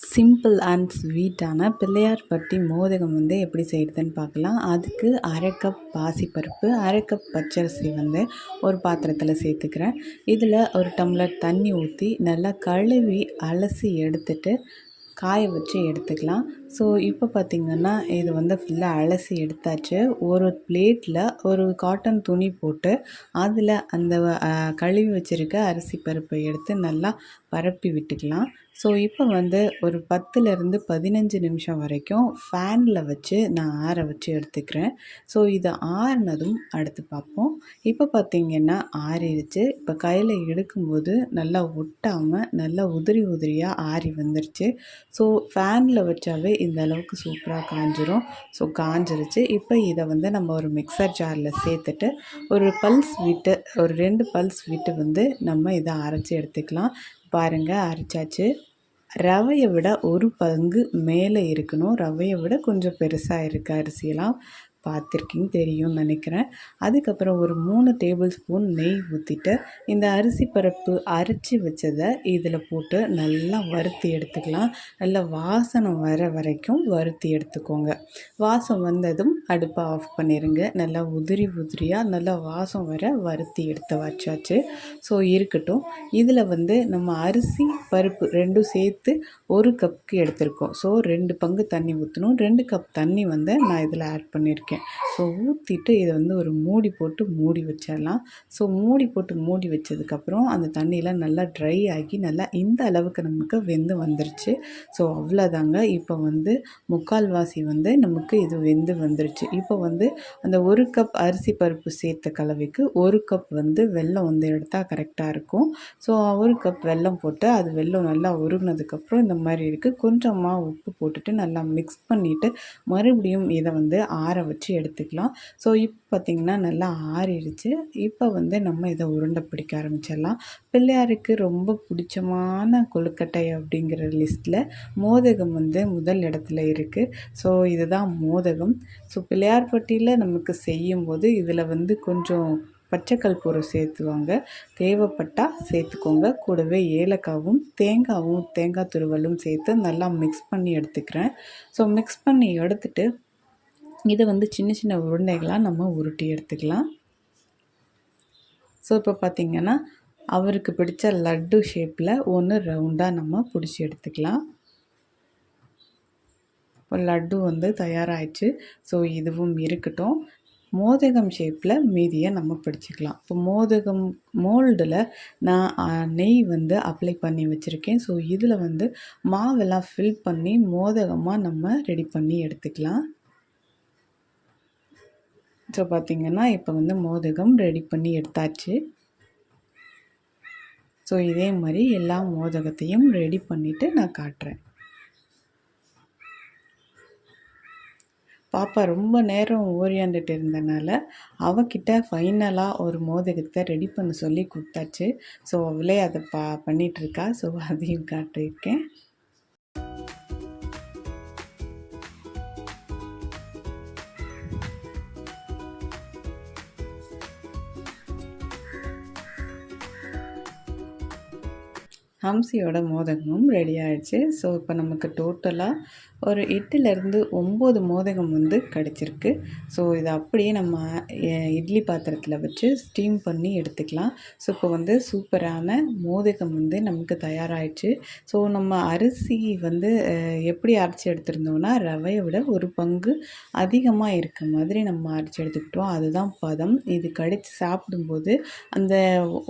Simple and ஸ்வீட்டான பிள்ளையார்பட்டி மோதகம் வந்து எப்படி செய்கிறதுன்னு பார்க்கலாம். அதுக்கு அரை கப் பாசிப்பருப்பு அரை கப் பச்சரிசி வந்து ஒரு பாத்திரத்தில் சேர்த்துக்கிறேன். இதில் ஒரு டம்ளர் தண்ணி ஊற்றி நல்லா கழுவி அலசி எடுத்துட்டு காய வச்சு எடுத்துக்கலாம். ஸோ இப்போ பார்த்திங்கன்னா இது வந்து ஃபுல்லாக அலசி எடுத்தாச்சு. ஒரு பிளேட்டில் ஒரு காட்டன் துணி போட்டு அதில் அந்த கழுவி வச்சுருக்க அரிசி பருப்பை எடுத்து நல்லா பரப்பி விட்டுக்கலாம். ஸோ இப்போ வந்து ஒரு பத்துலேருந்து பதினஞ்சு நிமிஷம் வரைக்கும் ஃபேனில் வச்சு நான் ஆற வச்சு எடுத்துக்கிறேன். ஸோ இதை ஆறினதும் அடுத்து பார்ப்போம். இப்போ பார்த்திங்கன்னா ஆறிடுச்சு. இப்போ கையில் எடுக்கும்போது நல்லா ஒட்டாமல் நல்லா உதிரி உதிரியாக ஆறி வந்துருச்சு. ஸோ ஃபேனில் வச்சாவே இந்த அளவுக்கு சூப்பராக காஞ்சிரும். ஸோ காஞ்சிருச்சு. இப்போ இதை வந்து நம்ம ஒரு மிக்சர் ஜாரில் சேர்த்துட்டு ஒரு பல்ஸ் விட்டு ஒரு ரெண்டு பல்ஸ் விட்டு வந்து நம்ம இதை அரைச்சி எடுத்துக்கலாம். பாருங்கள் அரைச்சாச்சு. ரவையை விட ஒரு பங்கு மேலே இருக்கணும். ரவையை விட கொஞ்சம் பெருசாக இருக்குது அரிசியெல்லாம். பார்த்துருக்கீங்க தெரியும்னு நினைக்கிறேன். அதுக்கப்புறம் ஒரு மூணு டேபிள் ஸ்பூன் நெய் ஊற்றிட்டு இந்த அரிசி பருப்பு அரைச்சி வச்சதை இதில் போட்டு நல்லா வறுத்தி எடுத்துக்கலாம். நல்லா வாசனை வர வரைக்கும் வறுத்தி எடுத்துக்கோங்க. வாசம் வந்ததும் அடுப்பை ஆஃப் பண்ணிடுங்க நல்லா உதிரி உதிரியாக நல்லா வாசம் வர வறுத்தி எடுத்து வச்சாச்சு ஸோ இருக்கட்டும். இதில் வந்து நம்ம அரிசி பருப்பு ரெண்டும் சேர்த்து ஒரு கப்புக்கு எடுத்திருக்கோம். ஸோ ரெண்டு பங்கு தண்ணி ஊற்றணும் ரெண்டு கப் தண்ணி வந்து நான் இதில் ஆட் பண்ணியிருக்கேன் ஸோ ஊற்றிட்டு இதை வந்து ஒரு மூடி போட்டு மூடி வச்சிடலாம். ஸோ மூடி போட்டு மூடி வச்சதுக்கப்புறம் அந்த தண்ணியெலாம் நல்லா ட்ரை ஆகி நல்லா இந்த அளவுக்கு நமக்கு வெந்து வந்துருச்சு. ஸோ அவ்வளோதாங்க இப்போ வந்து முக்கால்வாசி வந்து நமக்கு இது வெந்து வந்துருச்சு. இப்போ வந்து அந்த ஒரு கப் அரிசி பருப்பு சேர்த்த கலவைக்கு ஒரு கப் வந்து வெல்லம் வந்து எடுத்தால் கரெக்டாக இருக்கும். ஸோ ஒரு கப் வெல்லம் போட்டு அது வெல்லம் நல்லா உருகினதுக்கப்புறம் இந்த மாதிரி இருக்குது கொஞ்சமாக உப்பு போட்டுட்டு நல்லா மிக்ஸ் பண்ணிவிட்டு மறுபடியும் இதை வந்து ஆற வச்சு வச்சு எடுத்துக்கலாம். ஸோ இப்போ பார்த்திங்கன்னா நல்லா ஆறிடுச்சு. இப்போ வந்து நம்ம இதை உருண்டை பிடிக்க ஆரம்பிச்சிடலாம். பிள்ளையாருக்கு ரொம்ப பிடிச்சமான கொழுக்கட்டை அப்படிங்கிற லிஸ்ட்டில் மோதகம் வந்து முதல் இடத்துல இருக்குது ஸோ இதுதான் மோதகம். ஸோ பிள்ளையார் பட்டியில் நமக்கு செய்யும்போது இதில் வந்து கொஞ்சம் பச்சைக்கல் பொருள் சேர்த்துவாங்க. தேவைப்பட்டால் சேர்த்துக்கோங்க. கூடவே ஏலக்காவும் தேங்காவும் தேங்காய் துருவலும் சேர்த்து நல்லா மிக்ஸ் பண்ணி எடுத்துக்கிறேன். ஸோ மிக்ஸ் பண்ணி எடுத்துகிட்டு இதை வந்து சின்ன சின்ன உருண்டைகளாக நம்ம உருட்டி எடுத்துக்கலாம். ஸோ இப்போ பார்த்திங்கன்னா அவருக்கு பிடிச்ச லட்டு ஷேப்பில் ஒன்று ரவுண்டாக நம்ம பிடிச்சி எடுத்துக்கலாம். இப்போ லட்டு வந்து தயாராகிடுச்சு ஸோ இதுவும் இருக்கட்டும். மோதகம் ஷேப்பில் மீதியை நம்ம பிடிச்சிக்கலாம். இப்போ மோதகம் மோல்டில் நான் நெய் வந்து அப்ளை பண்ணி வச்சுருக்கேன். ஸோ இதில் வந்து மாவெல்லாம் ஃபில் பண்ணி மோதகமாக நம்ம ரெடி பண்ணி எடுத்துக்கலாம். ஸோ பார்த்திங்கன்னா இப்போ வந்து மோதகம் ரெடி பண்ணி எடுத்தாச்சு. ஸோ இதே மாதிரி எல்லா மோதகத்தையும் ரெடி பண்ணிவிட்டு நான் காட்டுறேன். பாப்பா ரொம்ப நேரம் ஓரியாண்டுட்டு இருந்தனால அவகிட்ட ஃபைனலாக ஒரு மோதகத்தை ரெடி பண்ண சொல்லி கொடுத்தாச்சு. ஸோ அவளே அதை பா பண்ணிகிட்ருக்கா ஸோ அதையும் காட்டியிருக்கேன். ஹம்சியோட மோதகமும் ரெடி ஆகிடுச்சு ஸோ இப்போ நமக்கு டோட்டலாக ஒரு எட்டுலேருந்து ஒம்பது மோதகம் வந்து கிடச்சிருக்கு. ஸோ இதை அப்படியே நம்ம இட்லி பாத்திரத்தில் வச்சு ஸ்டீம் பண்ணி எடுத்துக்கலாம். ஸோ இப்போ வந்து சூப்பரான மோதகம் வந்து நமக்கு தயாராகிடுச்சு ஸோ நம்ம அரிசி வந்து எப்படி அரைச்சி எடுத்திருந்தோம்னா ரவையை விட ஒரு பங்கு அதிகமாக இருக்க மாதிரி நம்ம அரைச்சி எடுத்துக்கிட்டோம். அதுதான் பதம். இது கடித்து சாப்பிடும்போது அந்த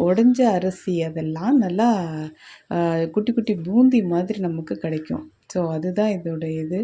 உடஞ்ச அரிசி அதெல்லாம் நல்லா குட்டி குட்டி பூந்தி மாதிரி நமக்கு கிடைக்கும். ஸோ அதுதான் இதோட இது.